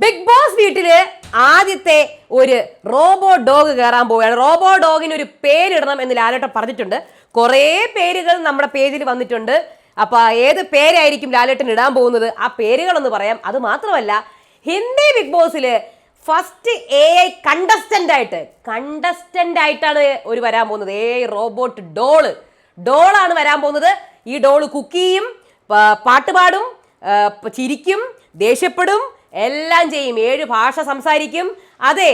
Big boss വീട്ടിൽ ആദ്യത്തെ ഒരു റോബോ ഡോഗ് കയറാൻ പോവുകയാണ്. റോബോ ഡോഗിന് ഒരു പേരിടണം എന്ന് ലാലേട്ടൻ പറഞ്ഞിട്ടുണ്ട്. കുറേ പേരുകൾ നമ്മുടെ പേജിൽ വന്നിട്ടുണ്ട്. അപ്പൊ ഏത് പേരായിരിക്കും ലാലേട്ടൻ ഇടാൻ പോകുന്നത്? ആ പേരുകളൊന്ന് പറയാം. അത് മാത്രമല്ല ഹിന്ദി ബിഗ് ബോസിൽ ഫസ്റ്റ് എ ഐ കണ്ടസ്റ്റന്റ് ആയിട്ട് കണ്ടസ്റ്റന്റ് ആയിട്ടാണ് ഒരു വരാൻ പോകുന്നത്. എ ഐ റോബോട്ട് ഡോൾ ഡോളാണ് വരാൻ പോകുന്നത്. ഈ ഡോൾ കുക്ക് ചെയ്യും പാട്ടുപാടും പാട്ട് പാടും ചിരിക്കും ദേഷ്യപ്പെടും എല്ലാം ചെയ്യും. ഏഴ് ഭാഷ സംസാരിക്കും. അതെ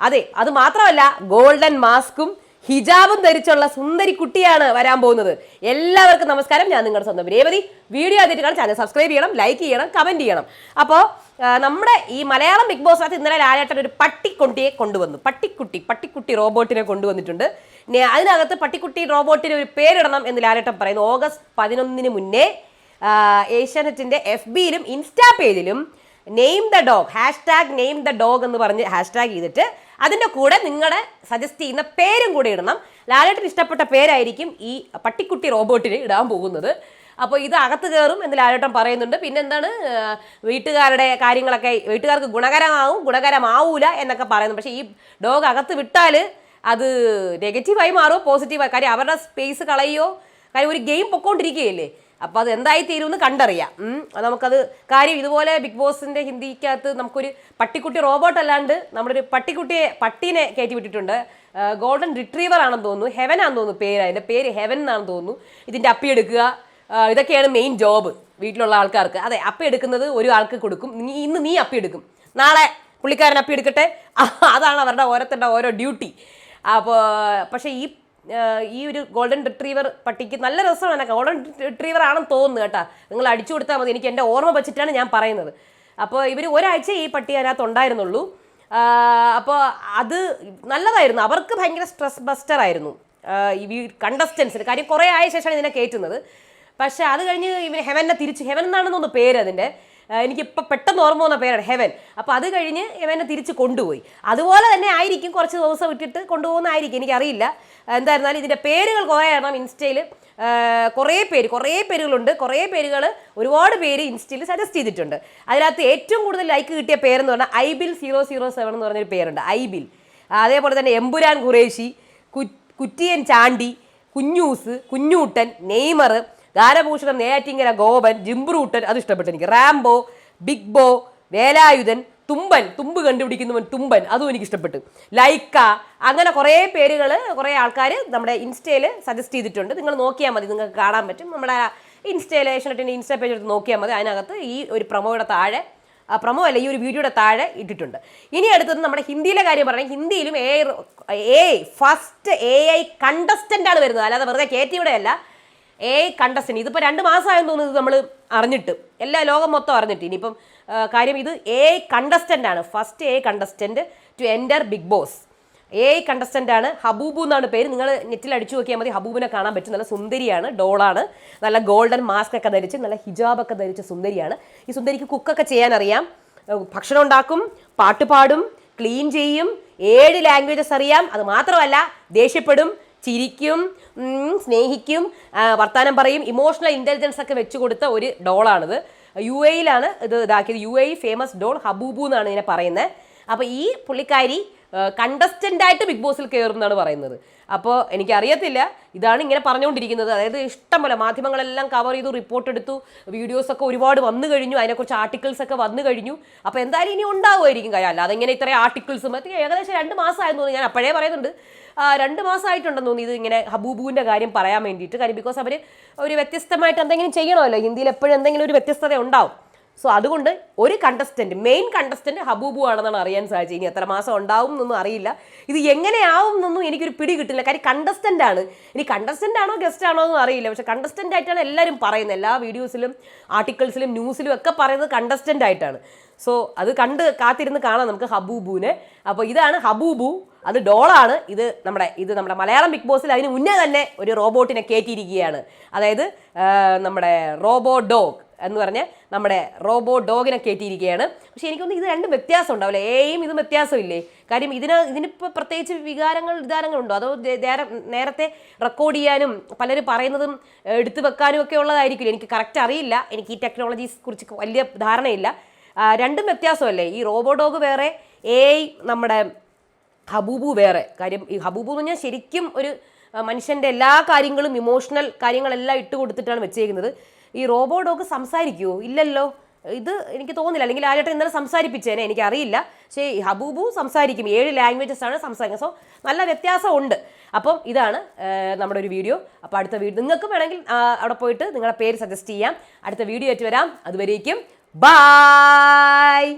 അതെ അത് മാത്രമല്ല ഗോൾഡൻ മാസ്കും ഹിജാബും ധരിച്ചുള്ള സുന്ദരി കുട്ടിയാണ് വരാൻ പോകുന്നത്. എല്ലാവർക്കും നമസ്കാരം. ഞാൻ നിങ്ങളുടെ സ്വന്തം രേവതി. വീഡിയോ ആദ്യമായിട്ട് കാണാൻ ചാനൽ സബ്സ്ക്രൈബ് ചെയ്യണം ലൈക്ക് ചെയ്യണം കമന്റ് ചെയ്യണം. അപ്പോൾ നമ്മുടെ ഈ മലയാളം ബിഗ് ബോസിനകത്ത് ഇന്നലെ ലാലേട്ടൻ ഒരു പട്ടിക്കുട്ടിയെ കൊണ്ടുവന്നു. പട്ടിക്കുട്ടി പട്ടിക്കുട്ടി റോബോട്ടിനെ കൊണ്ടുവന്നിട്ടുണ്ട്. അതിനകത്ത് പട്ടിക്കുട്ടി റോബോട്ടിന് ഒരു പേരിടണം എന്ന് ലാലേട്ടൻ പറയുന്നു. ഓഗസ്റ്റ് പതിനൊന്നിന് മുന്നേ ഏഷ്യാനെറ്റിന്റെ എഫ് ബിയിലും ഇൻസ്റ്റാ പേജിലും name the dog hashtag name the dog എന്ന് പറഞ്ഞ് ഹാഷ്ടാഗ് ചെയ്തിട്ട് അതിന്റെ കൂടെ നിങ്ങളുടെ സജസ്റ്റ് ചെയ്യുന്ന പേരും കൂടെ ഇടണം. ലാലേട്ടൻ ഇഷ്ടപ്പെട്ട പേരായിരിക്കും ഈ പട്ടിക്കുട്ടി റോബോട്ടിന് ഇടാൻ പോകുന്നത്. അപ്പോൾ ഇത് അകത്ത് കയറും എന്ന് ലാലേട്ടൻ പറയുന്നുണ്ട്. പിന്നെ എന്താണ് വീട്ടുകാരുടെ കാര്യങ്ങളൊക്കെ വീട്ടുകാർക്ക് ഗുണകരമാവും ഗുണകരമാവൂല എന്നൊക്കെ പറയുന്നു. പക്ഷേ ഈ ഡോഗ് അകത്ത് വിട്ടാൽ അത് നെഗറ്റീവായി മാറുമോ? പോസിറ്റീവായി കാര്യം അവരുടെ സ്പേസ് കളയോ? കാര്യം ഒരു ഗെയിം പൊക്കോണ്ടിരിക്കുകയല്ലേ? അപ്പോൾ അത് എന്തായി തീരുമെന്ന് കണ്ടറിയാം. നമുക്കത് കാര്യം ഇതുപോലെ ബിഗ് ബോസിന്റെ ഹിന്ദിക്കകത്ത് നമുക്കൊരു പട്ടിക്കുട്ടി റോബോട്ട് അല്ലാണ്ട് നമ്മുടെ ഒരു പട്ടിക്കുട്ടിയെ പട്ടീനെ കയറ്റി വിട്ടിട്ടുണ്ട്. ഗോൾഡൻ റിട്രീവർ ആണെന്ന് തോന്നുന്നു. ഹെവൻ ആണെന്ന് തോന്നുന്നു പേര്. അതിന്റെ പേര് ഹെവൻ എന്നാണെന്ന് തോന്നുന്നു. ഇതിന്റെ അപ്പി എടുക്കുക. ഇതൊക്കെയാണ് മെയിൻ ജോബ് വീട്ടിലുള്ള ആൾക്കാർക്ക്. അതെ അപ്പി എടുക്കുന്നത് ഒരു ആൾക്ക് കൊടുക്കും. നീ ഇന്ന് നീ അപ്പി എടുക്കും. നാളെ പുള്ളിക്കാരൻ അപ്പി എടുക്കട്ടെ. അതാണ് അവരുടെ ഓരോരുത്തരുടെ ഓരോ ഡ്യൂട്ടി. അപ്പോൾ പക്ഷേ ഈ ഈ ഒരു ഗോൾഡൻ റിട്രീവർ പട്ടിക്ക് നല്ല രസമാണ് എനിക്ക് ഗോൾഡൻ റിട്രീവർ ആണെന്ന് തോന്നുന്നു കേട്ടാ. നിങ്ങൾ അടിച്ചു കൊടുത്താൽ മതി. എനിക്ക് എന്റെ ഓർമ്മ വെച്ചിട്ടാണ് ഞാൻ പറയുന്നത്. അപ്പോൾ ഇവർ ഒരാഴ്ച ഈ പട്ടി അതിനകത്ത് ഉണ്ടായിരുന്നുള്ളൂ. അപ്പോൾ അത് നല്ലതായിരുന്നു. അവർക്ക് ഭയങ്കര സ്ട്രെസ് ബസ്റ്റർ ആയിരുന്നു. ഈ കണ്ടസ്റ്റൻസിന് കാര്യം കുറേ ആയ ശേഷമാണ് ഇതിനെ കയറ്റുന്നത് പക്ഷേ അത് കഴിഞ്ഞ് ഇവർ ഹെവനെ തിരിച്ച് ഹെവൻ എന്നാണെന്ന് തോന്നുന്നു പേര് അതിന്റെ. എനിക്കിപ്പോൾ പെട്ടെന്ന് ഓർമ്മ വന്ന പേരാണ് ഹെവൻ. അപ്പോൾ അത് കഴിഞ്ഞ് ഇവനെ തിരിച്ച് കൊണ്ടുപോയി. അതുപോലെ തന്നെ ആയിരിക്കും കുറച്ച് ദിവസം വിട്ടിട്ട് കൊണ്ടുപോകുന്നതായിരിക്കും. എനിക്കറിയില്ല. എന്തായിരുന്നാലും ഇതിന്റെ പേരുകൾ കുറേ എണ്ണം ഇൻസ്റ്റയിൽ കുറേ പേര് കുറേ പേരുകളുണ്ട്. കുറേ പേരുകൾ ഒരുപാട് പേര് ഇൻസ്റ്റയിൽ സജസ്റ്റ് ചെയ്തിട്ടുണ്ട്. അതിനകത്ത് ഏറ്റവും കൂടുതൽ ലൈക്ക് കിട്ടിയ പേരെന്ന് പറഞ്ഞാൽ ഐബിൽ സീറോ സീറോ സെവൻ എന്ന് പറഞ്ഞൊരു പേരുണ്ട്. ഐബിൽ. അതേപോലെ തന്നെ എമ്പുരാൻ ഖുറേഷി കുറ്റിയൻ ചാണ്ടി കുഞ്ഞൂസ് കുഞ്ഞൂട്ടൻ നെയ്മർ ഗാനഭൂഷണം നെയ്യാറ്റിങ്കര ഗോപൻ ജിംബ്രൂട്ടൻ അത് ഇഷ്ടപ്പെട്ടു എനിക്ക്. റാംബോ ബിഗ് ബോ വേലായുധൻ തുമ്പൻ തുമ്പ് കണ്ടുപിടിക്കുന്നവൻ തുമ്പൻ അതും എനിക്ക് ഇഷ്ടപ്പെട്ടു. ലൈക്ക അങ്ങനെ കുറേ പേരുകൾ കുറേ ആൾക്കാർ നമ്മുടെ ഇൻസ്റ്റയിൽ സജസ്റ്റ് ചെയ്തിട്ടുണ്ട്. നിങ്ങൾ നോക്കിയാൽ മതി നിങ്ങൾക്ക് കാണാൻ പറ്റും. നമ്മുടെ ഇൻസ്റ്റയിൽ ഏഷ്യനെറ്റിന്റെ ഇൻസ്റ്റാ പേജ് എടുത്ത് നോക്കിയാൽ മതി. അതിനകത്ത് ഈ ഒരു പ്രൊമോയുടെ താഴെ പ്രൊമോ അല്ല ഈ ഒരു വീഡിയോയുടെ താഴെ ഇട്ടിട്ടുണ്ട്. ഇനി അടുത്തത് നമ്മുടെ ഹിന്ദിയിലെ കാര്യം പറയുന്നത് ഹിന്ദിയിലും A first A I contestant ആണ് വരുന്നത്. അല്ലാതെ വെറുതെ കയറ്റിയുടെ അല്ല. എ ഐ കണ്ടസ്റ്റന്റ് ഇതിപ്പോൾ രണ്ട് മാസമായെന്ന് തോന്നുന്നത് നമ്മൾ അറിഞ്ഞിട്ട്. എല്ലാ ലോകം മൊത്തം അറിഞ്ഞിട്ട്. ഇനിയിപ്പം കാര്യം ഇത് എ ഐ കണ്ടസ്റ്റന്റ് ആണ്. First A I contestant to enter Bigg Boss A I contestant ആണ് ഹബൂബു എന്നാണ് പേര്. നിങ്ങൾ നെറ്റിൽ അടിച്ചു നോക്കിയാൽ മതി. ഹബൂബിനെ കാണാൻ പറ്റും. നല്ല സുന്ദരിയാണ്. ഡോളാണ്. നല്ല ഗോൾഡൻ മാസ്ക് ഒക്കെ ധരിച്ച് നല്ല ഹിജാബൊക്കെ ധരിച്ച സുന്ദരിയാണ്. ഈ സുന്ദരിക്ക് കുക്കൊക്കെ ചെയ്യാൻ അറിയാം. ഭക്ഷണം ഉണ്ടാക്കും പാട്ട് പാടും ക്ലീൻ ചെയ്യും. ഏഴ് ലാംഗ്വേജസ് അറിയാം. അത് മാത്രമല്ല ദേഷ്യപ്പെടും ചിരിക്കും സ്നേഹിക്കും വർത്തമാനം പറയും ഇമോഷണൽ ഇന്റലിജൻസ് ഒക്കെ വെച്ച് കൊടുത്ത ഒരു ഡോളാണിത്. യു എയിലാണ് ഇത് ഇതാക്കിയത്. U A famous doll Habubu എന്നാണ് ഇതിനെ പറയുന്നത്. അപ്പോൾ ഈ പുള്ളിക്കാരി കണ്ടസ്റ്റന്റ് ആയിട്ട് ബിഗ് ബോസിൽ കയറും എന്നാണ് പറയുന്നത്. അപ്പോൾ എനിക്കറിയത്തില്ല ഇതാണ് ഇങ്ങനെ പറഞ്ഞുകൊണ്ടിരിക്കുന്നത്. അതായത് ഇഷ്ടംപോലെ മാധ്യമങ്ങളെല്ലാം കവർ ചെയ്തു റിപ്പോർട്ട് എടുത്തു വീഡിയോസ് ഒക്കെ ഒരുപാട് വന്നു കഴിഞ്ഞു അതിനെക്കുറിച്ച് ആർട്ടിക്കിൾസ് ഒക്കെ വന്നു കഴിഞ്ഞു. അപ്പോൾ എന്തായാലും ഇനി ഉണ്ടാവുമായിരിക്കും കാര്യം. അല്ലാതെ ഇങ്ങനെ ഇത്രയും ആർട്ടിക്കിൾസും അത് ഏകദേശം രണ്ട് മാസമായെന്ന് തോന്നുന്നു. ഞാൻ അപ്പോഴേ പറയുന്നുണ്ട്. രണ്ട് മാസമായിട്ടുണ്ടെന്ന് തോന്നി ഇത് ഇങ്ങനെ ഹബൂബുവിന്റെ കാര്യം പറയാൻ വേണ്ടിയിട്ട്. കാര്യം ബിക്കോസ് അവർ ഒരു വ്യത്യസ്തമായിട്ട് എന്തെങ്കിലും ചെയ്യണമല്ലോ. ഹിന്ദിയിൽ എപ്പോഴും എന്തെങ്കിലും ഒരു വ്യത്യസ്തത ഉണ്ടാവും. സോ അതുകൊണ്ട് ഒരു കണ്ടസ്റ്റന്റ് മെയിൻ കണ്ടസ്റ്റന്റ് ഹബൂബു ആണെന്നാണ് അറിയാൻ സാധിച്ചത്. ഇനി എത്ര മാസം ഉണ്ടാവും എന്നൊന്നും അറിയില്ല. ഇത് എങ്ങനെയാവും എന്നൊന്നും എനിക്കൊരു പിടി കിട്ടില്ല. കാര്യം കണ്ടസ്റ്റന്റ് ആണ്. ഇനി കണ്ടസ്റ്റന്റ് ആണോ ഗസ്റ്റ് ആണോ എന്നും അറിയില്ല. പക്ഷെ കണ്ടസ്റ്റന്റ് ആയിട്ടാണ് എല്ലാവരും പറയുന്നത്. എല്ലാ വീഡിയോസിലും ആർട്ടിക്കിൾസിലും ന്യൂസിലും ഒക്കെ പറയുന്നത് കണ്ടസ്റ്റന്റ് ആയിട്ടാണ്. സോ അത് കണ്ട് കാത്തിരുന്ന് കാണാം നമുക്ക് ഹബൂബുവിനെ. അപ്പോൾ ഇതാണ് ഹബൂബു. അത് ഡോളാണ്. ഇത് നമ്മുടെ ഇത് നമ്മുടെ മലയാളം ബിഗ് ബോസിൽ അതിന് മുന്നേ തന്നെ ഒരു റോബോട്ടിനെ കയറ്റിയിരിക്കുകയാണ്. അതായത് നമ്മുടെ റോബോ ഡോഗ്. എന്ന് പറഞ്ഞ് നമ്മുടെ റോബോ ഡോഗിനെ കയറ്റിയിരിക്കുകയാണ്. പക്ഷേ എനിക്കൊന്നും ഇത് രണ്ടും വ്യത്യാസം ഉണ്ടാവില്ല. എയും ഇതും വ്യത്യാസമില്ലേ കാര്യം ഇതിന് ഇതിനിപ്പോൾ പ്രത്യേകിച്ച് വികാരങ്ങൾ വികാരങ്ങളുണ്ടോ അതോ നേരത്തെ റെക്കോർഡ് ചെയ്യാനും പലരും പറയുന്നതും എടുത്തു വെക്കാനും ഒക്കെ ഉള്ളതായിരിക്കില്ല? എനിക്ക് കറക്റ്റ് അറിയില്ല. എനിക്ക് ഈ ടെക്നോളജീസ് കുറിച്ച് വലിയ ധാരണയില്ല. രണ്ടും വ്യത്യാസമല്ലേ? ഈ റോബോ ഡോഗ് വേറെ എ നമ്മുടെ ഹബൂബു വേറെ. കാര്യം ഈ ഹബൂബു എന്ന് പറഞ്ഞാൽ ശരിക്കും ഒരു ആ, മനുഷ്യന്റെ എല്ലാ കാര്യങ്ങളും ഇമോഷണൽ കാര്യങ്ങളെല്ലാം ഇട്ട് കൊടുത്തിട്ടാണ് വെച്ചേക്കുന്നത്. ഈ റോബോ ഡോഗ് സംസാരിക്കുമോ ഇല്ലല്ലോ. ഇത് എനിക്ക് തോന്നില്ല അല്ലെങ്കിൽ ആരായിട്ട് ഇന്നലെ സംസാരിപ്പിച്ചേനെ എനിക്കറിയില്ല. പക്ഷേ ഹബൂബു സംസാരിക്കും. ഏഴ് ലാംഗ്വേജസ് ആണ് സംസാരിക്കുന്നത്. സോ നല്ല വ്യത്യാസമുണ്ട്. അപ്പം ഇതാണ് നമ്മുടെ ഒരു വീഡിയോ അപ്പോൾ അടുത്ത വീഡിയോ നിങ്ങൾക്ക് വേണമെങ്കിൽ അവിടെ പോയിട്ട് നിങ്ങളുടെ പേര് സജസ്റ്റ് ചെയ്യാം. അടുത്ത വീഡിയോ ആയിട്ട് വരാം. അതുവരേക്കും ബൈ